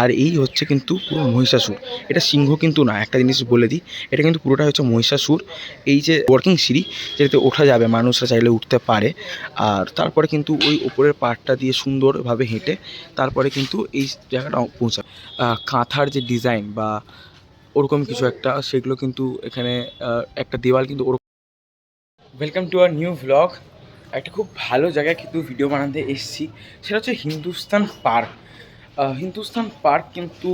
আর এই হচ্ছে কিন্তু পুরো মহিষাসুর। এটা সিংহ কিন্তু না, একটা জিনিস বলে দিই। এটা কিন্তু পুরোটা হচ্ছে মহিষাসুর। এই যে ওয়ার্কিং সিঁড়ি, যেটাতে ওঠা যাবে, মানুষরা চাইলে উঠতে পারে। আর তারপরে কিন্তু ওই ওপরের পার্টটা দিয়ে সুন্দরভাবে হেঁটে তারপরে কিন্তু এই জায়গাটা পৌঁছায় কাঁথার যে ডিজাইন বা ওরকম কিছু একটা, সেগুলো কিন্তু এখানে একটা দেওয়াল কিন্তু ওরকম। Welcome to our new vlog একটা খুব ভালো জায়গায় কিন্তু ভিডিও বানাতে এসেছি। সেটা হচ্ছে হিন্দুস্তান পার্ক। হিন্দুস্তান পার্ক কিন্তু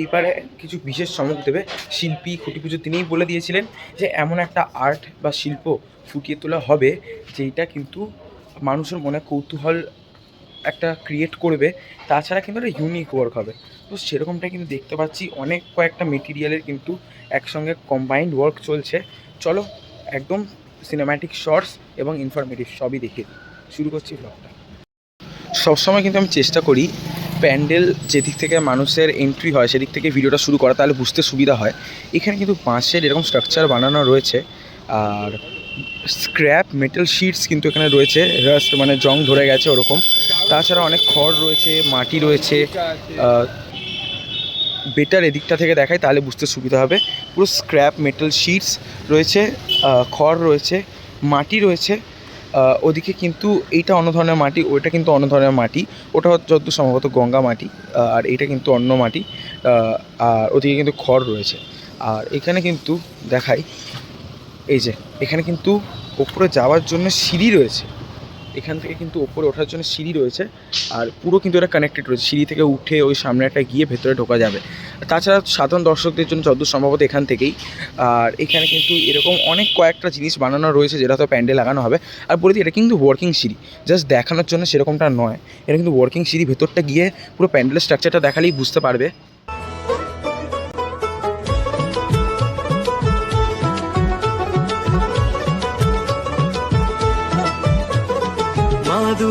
এইবারে কিছু বিশেষ চমক দেবে। শিল্পী খুঁটি পুজো তিনিই বলে দিয়েছিলেন যে এমন একটা আর্ট বা শিল্প ফুটিয়ে তোলা হবে যেটা কিন্তু মানুষের মনে কৌতূহল একটা ক্রিয়েট করবে। তাছাড়া কিন্তু একটা ইউনিক ওয়ার্ক হবে। তো সেরকমটা কিন্তু দেখতে পাচ্ছি। অনেক কয়েকটা মেটেরিয়ালের কিন্তু একসঙ্গে কম্বাইন্ড ওয়ার্ক চলছে। চলো, একদম সিনেম্যাটিক শর্টস এবং ইনফরমেটিভ সবই দেখিয়ে শুরু করছি ব্লগটা সবসময় কিন্তু আমি চেষ্টা করি প্যান্ডেল যেদিক থেকে মানুষের এন্ট্রি হয়, সেদিক থেকে ভিডিওটা শুরু করা, তাহলে বুঝতে সুবিধা হয়। এখানে কিন্তু বাঁশের এরকম স্ট্রাকচার বানানো রয়েছে। আর স্ক্র্যাপ মেটাল শিটস কিন্তু এখানে রয়েছে। রাস্ট মানে জং ধরে গেছে ওরকম। তাছাড়া অনেক খড় রয়েছে, মাটি রয়েছে। বেটার এদিকটা থেকে দেখায়, তাহলে বুঝতে সুবিধা হবে। পুরো স্ক্র্যাপ মেটাল শিটস রয়েছে খড় রয়েছে, মাটি রয়েছে। ওদিকে কিন্তু এইটা অন্য ধরনের মাটি, ওইটা কিন্তু অন্য ধরনের মাটি। ওটা হচ্ছে যত সম্ভবত গঙ্গা মাটি আর এইটা কিন্তু অন্য মাটি আর ওদিকে কিন্তু খড় রয়েছে। আর এখানে কিন্তু দেখাই, এই যে, এখানে কিন্তু ওপরে যাওয়ার জন্য সিঁড়ি রয়েছে। এখান থেকে কিন্তু ওপরে ওঠার জন্য সিঁড়ি রয়েছে। আর পুরো কিন্তু এটা কানেক্টেড রয়েছে। সিঁড়ি থেকে উঠে ওই সামনে একটা গিয়ে ভেতরে ঢোকা যাবে। তাছাড়া সাধারণ দর্শকদের জন্য যত সম্ভবত এখান থেকেই। আর এখানে কিন্তু এরকম অনেক কয়েকটা জিনিস বানানো রয়েছে, যেটা তো প্যান্ডেল লাগানো হবে। আর বলে দিই, এটা কিন্তু ওয়ার্কিং সিঁড়ি। জাস্ট দেখানোর জন্য সেরকমটা নয়। এটা কিন্তু ওয়ার্কিং সিঁড়ি ভেতরটা গিয়ে পুরো প্যান্ডেলের স্ট্রাকচারটা দেখালেই বুঝতে পারবে।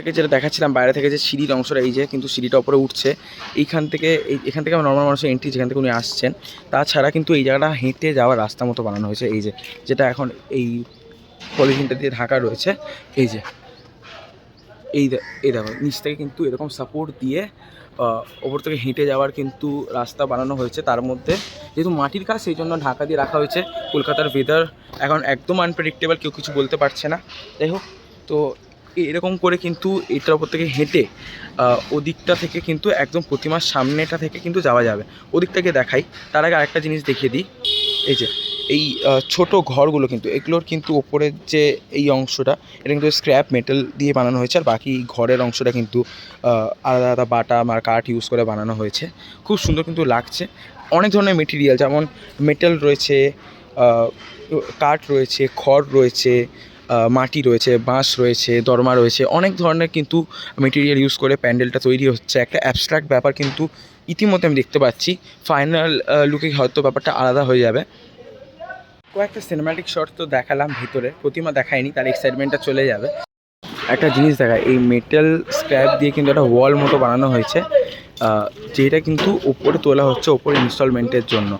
থেকে যেটা দেখাচ্ছিলাম, বাইরে থেকে যে সিঁড়ির অংশটা, এই যে কিন্তু সিঁড়িটা ওপরে উঠছে, এইখান থেকে এখান থেকে নর্মাল মানুষের এন্ট্রি যেখান থেকে উনি আসছেন, তাছাড়া কিন্তু এই জায়গাটা হেঁটে যাওয়ার রাস্তা মতো বানানো হয়েছে, এই যে, যেটা এখন এই পলিথিনটা দিয়ে ঢাকা রয়েছে, এই যে, এই এই দেখো, নিচ থেকে কিন্তু এরকম সাপোর্ট দিয়ে ওপর থেকে হেঁটে যাওয়ার কিন্তু রাস্তা বানানো হয়েছে, তার মধ্যে যেহেতু মাটির কাজ, সেই জন্য ঢাকা দিয়ে রাখা হয়েছে, কলকাতার ওয়েদার এখন একদম আনপ্রেডিক্টেবল কেউ কিছু বলতে পারছে না, যাই হোক, তো এরকম করে কিন্তু এটার ওপর থেকে হেঁটে ওদিকটা থেকে কিন্তু একদম প্রতিমার সামনেটা থেকে কিন্তু যাওয়া যাবে। ওদিকটাকে দেখাই। তার আগে আরেকটা জিনিস দেখিয়ে দিই। এই যে, এই ছোট ঘরগুলো কিন্তু, এগুলোর কিন্তু ওপরের যে এই অংশটা, এটা কিন্তু স্ক্র্যাপ মেটাল দিয়ে বানানো হয়েছে। আর বাকি ঘরের অংশটা কিন্তু আলাদা আলাদা বাটা আর কাঠ ইউজ করে বানানো হয়েছে। খুব সুন্দর কিন্তু লাগছে। অনেক ধরনের মেটেরিয়াল যেমন মেটাল রয়েছে কাঠ রয়েছে, খড় রয়েছে মাটি রয়েছে, বাঁশ রয়েছে, দরমা রয়েছে, অনেক ধরনের কিন্তু মেটেরিয়াল ইউজ করে প্যান্ডেলটা তৈরি হচ্ছে। একটা অ্যাবস্ট্রাক্ট ব্যাপার কিন্তু ইতিমধ্যে আমি দেখতে পাচ্ছি। ফাইনাল লুকে হয়তো ব্যাপারটা আলাদা হয়ে যাবে। কয়েকটা সিনেমাটিক শট তো দেখালাম ভিতরে, প্রতিমা দেখায়নি তার এক্সাইটমেন্টটা চলে যাবে। একটা জিনিস দেখায় এই মেটাল স্ক্র্যাপ দিয়ে কিন্তু একটা ওয়াল মতো বানানো হয়েছে যেটা কিন্তু ওপরে তোলা হচ্ছে ওপরে ইনস্টলমেন্টের জন্য।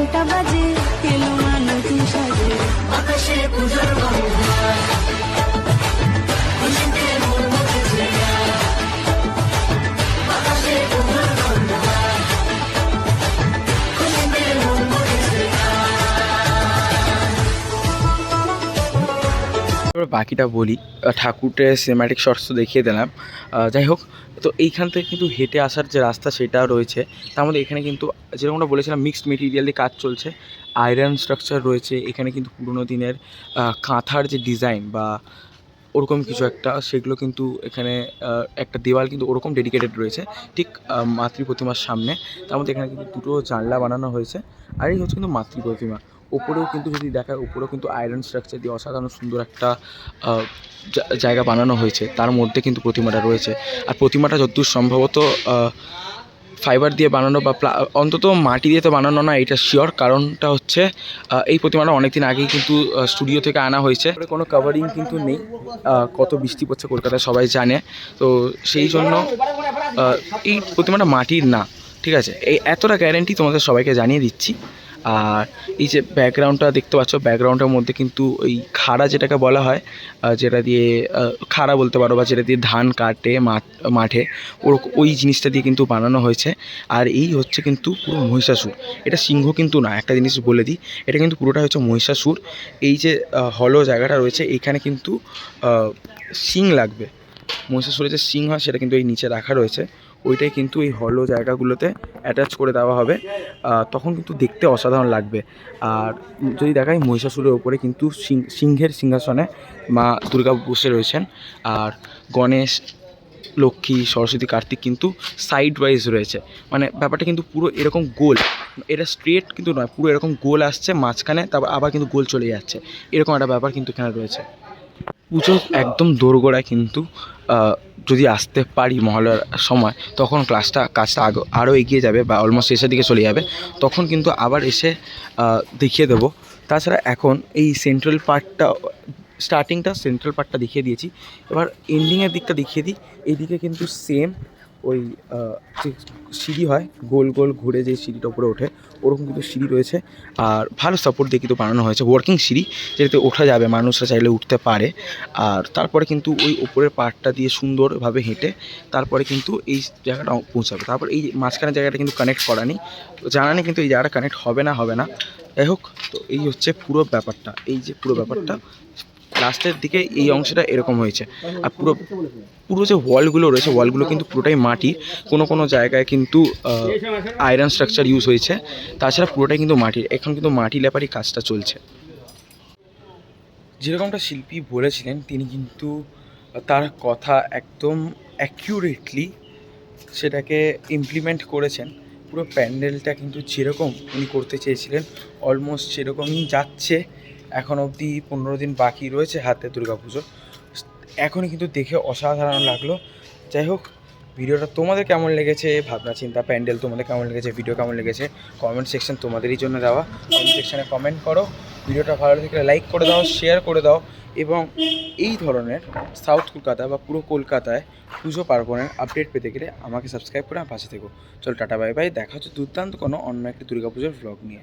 ঘণ্টা বাজে এলো আকাশে পুজোর বাকিটা বলি ঠাকুরের সিনেম্যাটিক শর্টস তো দেখিয়ে দিলাম। যাই হোক তো এইখান থেকে কিন্তু হেঁটে আসার যে রাস্তা সেটা রয়েছে। তার মধ্যে এখানে কিন্তু যেরকম আমরা বলেছিলাম মিক্সড মেটেরিয়াল দিয়ে কাজ চলছে। আয়রন স্ট্রাকচার রয়েছে। এখানে কিন্তু পুরোনো দিনের কাঁথার যে ডিজাইন বা ওরকম কিছু একটা, সেগুলো কিন্তু এখানে একটা দেওয়াল কিন্তু ওরকম ডেডিকেটেড রয়েছে, ঠিক মাতৃ প্রতিমার সামনে। তার মধ্যে এখানে কিন্তু দুটো জানলা বানানো হয়েছে। আর এই হচ্ছে কিন্তু মাতৃ প্রতিমা ওপরেও কিন্তু যদি দেখায় ওপরেও কিন্তু আয়রন স্ট্রাকচার দিয়ে অসাধারণ সুন্দর একটা জায়গা বানানো হয়েছে, তার মধ্যে কিন্তু প্রতিমাটা রয়েছে। আর প্রতিমাটা যতদূর সম্ভবত ফাইবার দিয়ে বানানো বা অন্তত মাটি দিয়ে তো বানানো না, এটা শিওর কারণটা হচ্ছে এই প্রতিমাটা অনেকদিন আগেই কিন্তু স্টুডিও থেকে আনা হয়েছে। কোনো কাভারিং কিন্তু নেই কত বৃষ্টি পড়ছে কলকাতায় সবাই জানে। তো সেই জন্য এই প্রতিমাটা মাটির না, ঠিক আছে? এই এতটা গ্যারেন্টি তোমাদের সবাইকে জানিয়ে দিচ্ছি। আর এই যে ব্যাকগ্রাউন্ডটা দেখতে পাচ্ছ ব্যাকগ্রাউন্ডের মধ্যে কিন্তু ওই খাড়া যেটাকে বলা হয় যেটা দিয়ে খাড়া বলতে পারো বা যেটা দিয়ে ধান কাটে মাঠ- মাঠে, ওরক- ওই জিনিসটা দিয়ে কিন্তু বানানো হয়েছে। আর এই হচ্ছে কিন্তু পুরো মহিষাসুর। এটা সিংহ কিন্তু না, একটা জিনিস বলে দিই, এটা কিন্তু পুরোটা হচ্ছে মহিষাসুর। এই যে হলো জায়গাটা রয়েছে এইখানে কিন্তু শিং লাগবে। মহিষাসুরের যে শিং হয়, সেটা কিন্তু এই নিচে রাখা রয়েছে। ওইটাই কিন্তু এই হলো জায়গাগুলোতে অ্যাটাচ করে দেওয়া হবে। তখন কিন্তু দেখতে অসাধারণ লাগবে। আর যদি দেখাই মহিষাসুরের ওপরে কিন্তু সিংহের সিংহাসনে মা দুর্গা বসে রয়েছেন। আর গণেশ, লক্ষ্মী, সরস্বতী, কার্তিক কিন্তু সাইড ওয়াইজ রয়েছে। মানে ব্যাপারটা কিন্তু পুরো এরকম গোল। এটা স্ট্রেট কিন্তু নয়, পুরো এরকম গোল আসছে মাঝখানে, তারপর আবার কিন্তু গোল চলে যাচ্ছে। এরকম একটা ব্যাপার কিন্তু এখানে রয়েছে। পুজো একদম দোরগোড়ায় কিন্তু যদি আসতে পারি মহালয়ার সময়, তখন ক্লাসটা কাজটা আগে, আরও এগিয়ে যাবে বা অলমোস্ট শেষের দিকে চলে যাবে। তখন কিন্তু আবার এসে দেখিয়ে দেবো। তাছাড়া এখন এই সেন্ট্রাল পার্টটা স্টার্টিংটা সেন্ট্রাল পার্টটা দেখিয়ে দিয়েছি। এবার এন্ডিংয়ের দিকটা দেখিয়ে দিই। এইদিকে কিন্তু সেম ওই যে সিঁড়ি হয়, গোল গোল ঘুরে যে সিঁড়িটা উপরে ওঠে, ওরকম কিন্তু সিঁড়ি রয়েছে। আর ভালো সাপোর্ট দিয়ে কিন্তু বানানো হয়েছে ওয়ার্কিং সিঁড়ি, যেটাতে ওঠা যাবে, মানুষরা চাইলে উঠতে পারে। আর তারপরে কিন্তু ওই উপরের পার্টটা দিয়ে সুন্দরভাবে হেঁটে, তারপরে কিন্তু এই জায়গাটা পৌঁছাবে। তারপর এই মাঝখানের জায়গাটা কিন্তু কানেক্ট করা নেই। জানা নেই কিন্তু এই জায়গাটা কানেক্ট হবে না হবে না। যাই হোক, তো এই হচ্ছে পুরো ব্যাপারটা। এই যে পুরো ব্যাপারটা লাস্টের দিকে এই অংশটা এরকম হয়েছে। আর পুরো পুরো যে ওয়ালগুলো রয়েছে, ওয়ালগুলো কিন্তু পুরোটাই মাটির কোনো কোনো জায়গায় কিন্তু আয়রন স্ট্রাকচার ইউজ হয়েছে। তাছাড়া পুরোটাই কিন্তু মাটির। এখন কিন্তু মাটি লেপারই কাজটা চলছে। যেরকমটা শিল্পী বলেছিলেন, তিনি কিন্তু তার কথা একদম অ্যাকিউরেটলি সেটাকে ইমপ্লিমেন্ট করেছেন। পুরো প্যান্ডেলটা কিন্তু যেরকম উনি করতে চেয়েছিলেন অলমোস্ট সেরকমই যাচ্ছে। এখন অবধি পনেরো দিন বাকি রয়েছে হাতে দুর্গাপুজো। এখনই কিন্তু দেখে অসাধারণ লাগল। যাই হোক, ভিডিওটা তোমাদের কেমন লেগেছে? ভাবনা, চিন্তা, প্যান্ডেল তোমাদের কেমন লেগেছে? ভিডিও কেমন লেগেছে? কমেন্ট সেকশন তোমাদেরই জন্য দেওয়া। কমেন্ট সেকশানে কমেন্ট করো। ভিডিওটা ভালো লাগলে লাইক করে দাও শেয়ার করে দাও এবং এই ধরনের সাউথ কলকাতা বা পুরো কলকাতায় পুজো পার্বণের আপডেট পেতে গেলে আমাকে সাবস্ক্রাইব করে আমার পাশে থেকো। চলো টাটা বাই বাই দেখা হচ্ছে দুর্দান্ত কোনো অন্য একটি দুর্গাপুজোর ভ্লগ নিয়ে।